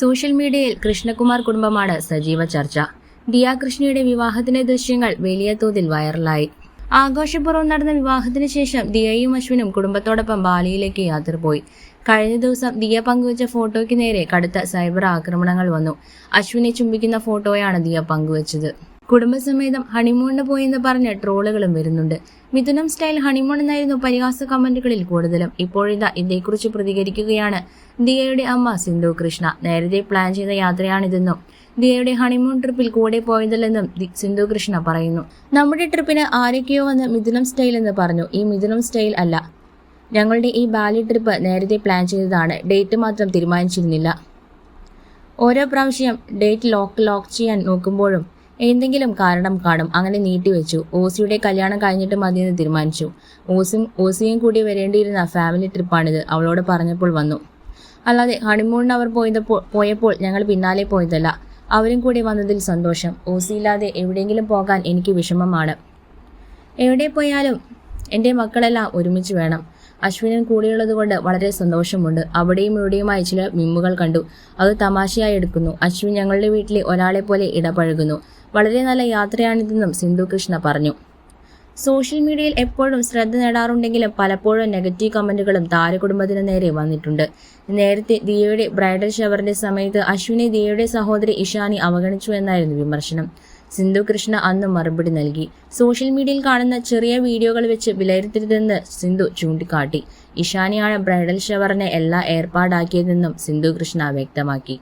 Social മീഡിയയിൽ കൃഷ്ണകുമാർ കുടുംബമാണ് സജീവ ചർച്ച. ദിയ കൃഷ്ണയുടെ വിവാഹത്തിന്റെ ദൃശ്യങ്ങൾ വലിയ തോതിൽ വൈറലായി. ആഘോഷപൂർവം നടന്ന വിവാഹത്തിന് ശേഷം ദിയയും അശ്വിനും കുടുംബത്തോടൊപ്പം ബാലിയിലേക്ക് യാത്ര പോയി. കഴിഞ്ഞ ദിവസം ദിയ പങ്കുവച്ച ഫോട്ടോയ്ക്ക് നേരെ കടുത്ത സൈബർ ആക്രമണങ്ങൾ വന്നു. അശ്വിനെ ചുംബിക്കുന്ന ഫോട്ടോയാണ് ദിയ പങ്കുവച്ചത്. കുടുംബസമേതം ഹണിമൂണിന് പോയെന്ന് പറഞ്ഞ് ട്രോളുകളും വരുന്നുണ്ട്. മിഥുനം സ്റ്റൈൽ ഹണിമൂൺ എന്നായിരുന്നു പരിഹാസ കമന്റുകളിൽ കൂടുതലും. ഇപ്പോഴിതാ ഇതേക്കുറിച്ച് പ്രതികരിക്കുകയാണ് ദിയയുടെ അമ്മ സിന്ധു കൃഷ്ണ. നേരത്തെ പ്ലാൻ ചെയ്ത യാത്രയാണിതെന്നും ദിയയുടെ ഹണിമൂൺ ട്രിപ്പിൽ കൂടെ പോയതല്ലെന്നും സിന്ധു കൃഷ്ണ പറയുന്നു. നമ്മുടെ ട്രിപ്പിന് ആരൊക്കെയോ വന്ന് മിഥുനം സ്റ്റൈൽ എന്ന് പറഞ്ഞു. ഈ മിഥുനം സ്റ്റൈൽ അല്ല. ഞങ്ങളുടെ ഈ ബാലി ട്രിപ്പ് നേരത്തെ പ്ലാൻ ചെയ്തതാണ്. ഡേറ്റ് മാത്രം തീരുമാനിച്ചിരുന്നില്ല. ഓരോ പ്രാവശ്യം ഡേറ്റ് ലോക്ക് ലോക്ക് ചെയ്യാൻ നോക്കുമ്പോഴും എന്തെങ്കിലും കാരണം കാണും. അങ്ങനെ നീട്ടിവെച്ചു ഓസിയുടെ കല്യാണം കഴിഞ്ഞിട്ട് മതിയെന്ന് തീരുമാനിച്ചു. ഓസും ഓസിയും കൂടി വരേണ്ടിയിരുന്ന ഫാമിലി ട്രിപ്പാണിത്. അവളോട് പറഞ്ഞപ്പോൾ വന്നു. അല്ലാതെ ഹണിമൂണിന് അവർ പോയപ്പോൾ പോയപ്പോൾ ഞങ്ങൾ പിന്നാലെ പോയതല്ല. അവരും കൂടി വന്നതിൽ സന്തോഷം. ഓസിയില്ലാതെ എവിടെയെങ്കിലും പോകാൻ എനിക്ക് വിഷമമാണ്. എവിടെ പോയാലും എന്റെ മക്കളെല്ലാം ഒരുമിച്ച് വേണം. അശ്വിനൻ കൂടെയുള്ളത് കൊണ്ട് വളരെ സന്തോഷമുണ്ട്. അവിടെയും ഇവിടെയുമായി ചില മിമ്മുകൾ കണ്ടു. അത് തമാശയായി എടുക്കുന്നു. അശ്വിൻ ഞങ്ങളുടെ വീട്ടിലെ ഒരാളെ പോലെ ഇടപഴകുന്നു. വളരെ നല്ല യാത്രയാണിതെന്നും സിന്ധു കൃഷ്ണ പറഞ്ഞു. സോഷ്യൽ മീഡിയയിൽ എപ്പോഴും ശ്രദ്ധ നേടാറുണ്ടെങ്കിലും പലപ്പോഴും നെഗറ്റീവ് കമന്റുകളും താരകുടുംബത്തിന് നേരെ വന്നിട്ടുണ്ട്. നേരത്തെ ദിയയുടെ ബ്രൈഡൽ ഷവറിന്റെ സമയത്ത് അശ്വിനി ദിയയുടെ സഹോദരി ഇഷാനി അവഗണിച്ചു എന്നായിരുന്നു വിമർശനം. സിന്ധു കൃഷ്ണ അന്ന് മറുപടി നൽകി. സോഷ്യൽ മീഡിയയിൽ കാണുന്ന ചെറിയ വീഡിയോകൾ വെച്ച് വിലയിരുത്തരുതെന്ന് സിന്ധു ചൂണ്ടിക്കാട്ടി. ഇഷാനിയാണ് ബ്രൈഡൽ ഷവറിനെ എല്ലാ ഏർപ്പാടാക്കിയതെന്നും സിന്ധു കൃഷ്ണ വ്യക്തമാക്കി.